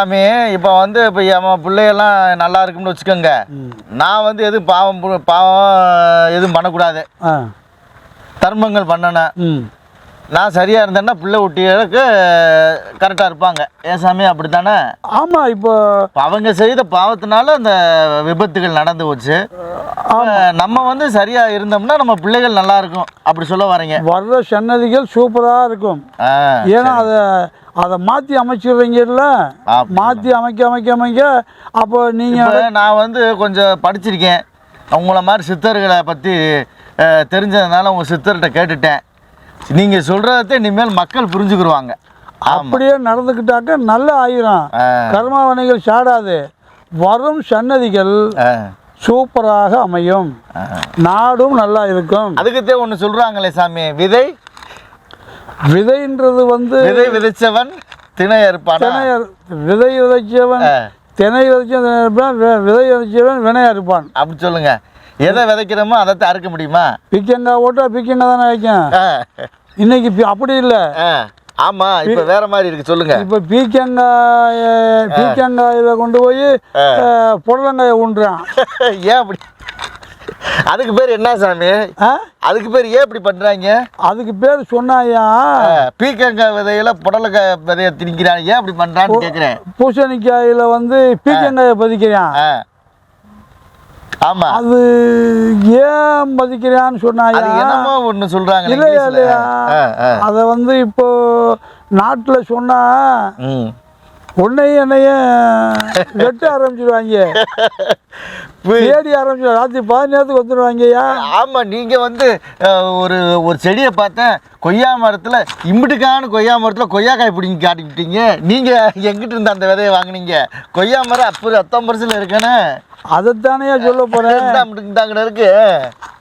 சாமி இப்போ வந்து இப்போ என் பிள்ளையெல்லாம் நல்லா இருக்கும்னு வச்சுக்கோங்க. நான் வந்து எதுவும் பாவம் பாவம் எதுவும் பண்ணக்கூடாது. தர்மங்கள் பண்ணணும். நான் சரியாக இருந்தேன்னா பிள்ளை குட்டிகளுக்கு கரெக்டாக இருப்பாங்க. ஏன் சாமி அப்படி தானே ஆமாம் இப்போ அவங்க செய்த பாவத்தினால அந்த விபத்துகள் நடந்து போச்சு. நம்ம வந்து சரியாக இருந்தோம்னா நம்ம பிள்ளைகள் நல்லா இருக்கும். அப்படி சொல்ல வரீங்க. வர்ற சன்னதிகள் சூப்பராக இருக்கும். ஏன்னா அதை அதை மாற்றி அமைச்சிடுறீங்கல்ல. மாற்றி அமைக்க அமைக்க அமைக்க. அப்போ நீங்கள் நான் வந்து கொஞ்சம் படிச்சிருக்கேன். உங்களை மாதிரி சித்தர்களை பற்றி தெரிஞ்சதுனால உங்கள் சித்தர்கிட்ட கேட்டுட்டேன். நீங்கள் சொல்கிறத இனிமேல் மக்கள் புரிஞ்சுக்கிருவாங்க. ஆமாம் அப்படியே நடந்துக்கிட்டாக்க நல்ல ஆயிரும். கர்மாவனைகள் சாடாது. வரும் சன்னதிகள். சூப்பராக அமையும். நாடும் நல்லா இருக்கும். அதுக்குத்தே ஒன்று சொல்கிறாங்களே சாமி. விதை விதைன்றது வந்து விதை விதைச்சவன் திணை திணை விதை விதைச்சவன். திணை விதைச்சவன் வி- விதை விதைச்சவன் வினையா இருப்பான் அப்படி சொல்லுங்க. எதை விதைக்கிறோமோ அதை அறுக்க முடியுமா? பிக்கங்காய் ஓட்டா பிக்கங்காய் தானே வைக்கும். இன்னைக்கு அப்படி இல்லை. ஆமா இப்போ வேற மாதிரி இருக்கு சொல்லுங்க. இப்போ பீக்கங்காய பீக்கங்காயில் கொண்டு போய் புடலங்காயை ஊன்றான். ஏன் அப்படி? அதுக்கு பேர் என்ன சாமி? அதுக்கு பேர் ஏன் இப்படி பண்றாங்க? அதுக்கு பேர் சொன்னாயா? பீக்கங்காய் விதையில புடலங்காய் விதைய திணிக்கிறான். ஏன் அப்படி பண்றான்னு கேக்குறேன். பூசணிக்காயில் வந்து பீக்கங்காயை பதிக்கிறான். ஆமா. அது ஏன் பதிக்கிறான்னு சொன்னாயா? என்னமோ ஒண்ணு சொல்றாங்க இல்லையா. இல்லையா. அதை வந்து இப்போ நாட்டில் சொன்னா. உன்னையும் என்னையும் வெட்ட ஆரம்பிச்சிடுவாங்க தேடி ஆரம்பிச்சிடுவாங்க ராத்திரி பதினேரத்துக்கு வந்துடுவாங்கய்யா ஆமா நீங்க வந்து ஒரு ஒரு செடியை பார்த்தேன் கொய்யா மரத்துல இம்பிட்டுக்கான கொய்யா மரத்துல கொய்யாக்காய் பிடிங்கி காட்டிக்கிட்டீங்க. நீங்க எங்கிட்ட இருந்து அந்த விதையை வாங்குனீங்க? கொய்யா மரம் அப்போ அத்தம் பரிசில் இருக்கேன்னு அதைத்தானே சொல்ல இந்தாங்கட இருக்கு.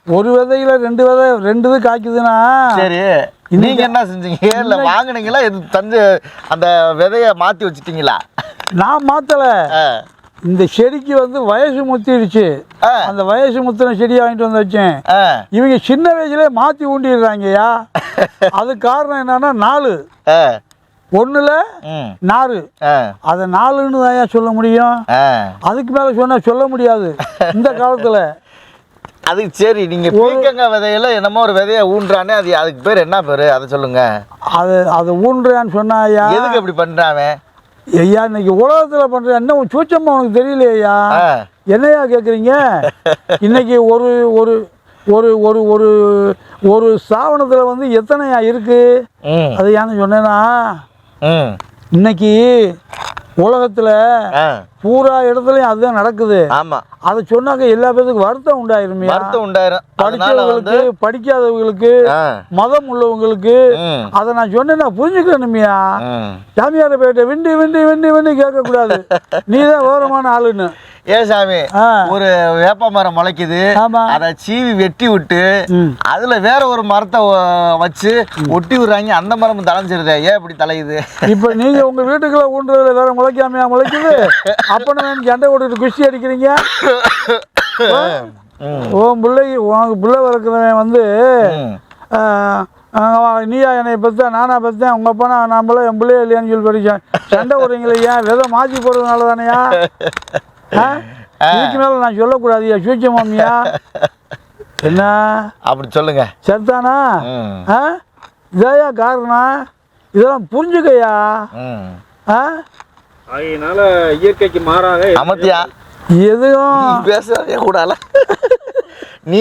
ஒரு விதையில ரெண்டு விதை ரெண்டு இது காய்க்குதுன்னா. சரி. நீங்க என்ன செஞ்சீங்க? இல்ல வாங்குனீங்களா? இது தந்து அந்த விதைய மாத்தி வச்சிட்டீங்களா? நான் ஆ. இந்த செடிக்கு வந்து வயசு முத்திடுச்சு. அந்த வயசு முத்தின செடியை வாங்கிட்டு வந்து வச்சேன். இவங்க சின்ன வயசுலேயே மாற்றி ஊண்டிடுறாங்கய்யா. அது காரணம் என்னன்னா நாலு. ம். நாறு. அதை நாலுன்னு தான் சொல்ல முடியும். அதுக்கு மேலே சொன்னால் சொல்ல முடியாது. இந்த காலத்தில். அதுக்கு சரி நீங்க பீக்கங்காய் விதையில என்னமோ ஒரு விதைய ஊன்றானே அது அதுக்கு பேர் என்ன பேரு? அதை சொல்லுங்க. அது அது ஊன்றான்னு சொன்னாயா எதுக்கு இப்படி பண்றான் ஐயா இன்னைக்கு உலகத்தில் பண்ணுற என்ன உன் சூச்சமாக உனக்கு தெரியலையா. என்னையா கேட்குறீங்க இன்னைக்கு ஒரு ஒரு ஒரு ஒரு ஒரு ஒரு ஸ்தாபனத்தில் வந்து எத்தனையா இருக்கு? ம். அது ஏன்னு சொன்னேன்னா இன்னைக்கு உலகத்தில் பூரா இடத்துலையும் அதுதான் நடக்குது. ஆமா. அதை சொன்னாக்க எல்லா பேத்துக்கும் வருத்தம் உண்டாயிருமையா வருத்தம் உண்டாயிரும். படிச்சவங்களுக்கு படிக்காதவங்களுக்கு மதம் உள்ளவங்களுக்கு அதை நான் சொன்னேன்னா புரிஞ்சுக்கணுமியா. சாமியாரை போயிட்ட விண்டி விண்டி விண்டி விண்டி கேட்கக்கூடாது. நீ தான் விவரமான ஆளுன்னு. ஏன் சாமி ஒரு வேப்ப மரம் முளைக்குது. அதை சீவி வெட்டி விட்டு அதுல வேற ஒரு மரத்தை வச்சு ஒட்டி விடுறாங்க. அந்த மரம் தலைஞ்சிருதே ஏன் இப்படி தலையுது? இப்போ நீங்கள் உங்கள் வீட்டுக்குள்ள ஊன்றதுல வேற முளைக்காமையா முளைக்குது? அப்போ எனக்கு சண்டை போட்டுட்டு குஷி அடிக்கிறீங்க. உன் பிள்ளை உனக்கு பிள்ளை வளர்க்குறவன் வந்து நீயா என்னை பெற்ற நானா பெற்றேன் உங்கள் அப்பா நான் நான் பிள்ளை என் பிள்ளைய இல்லையான்னு சொல்லி படித்தேன் சண்டை போடுறீங்களே ஏன்? விதை மாற்றி போடுறதுனால தானேயா இதுக்கு மேலே நான் சொல்லக்கூடாதுயா சூச்ச மாமியா என்ன? அப்படி சொல்லுங்க. சரிதானா? இதாயா காரணம்? இதெல்லாம். ஆ? ஆகையினால இயற்கைக்கு மாறாக அமர்த்தியா எதுவும் பேசவே கூடால நீ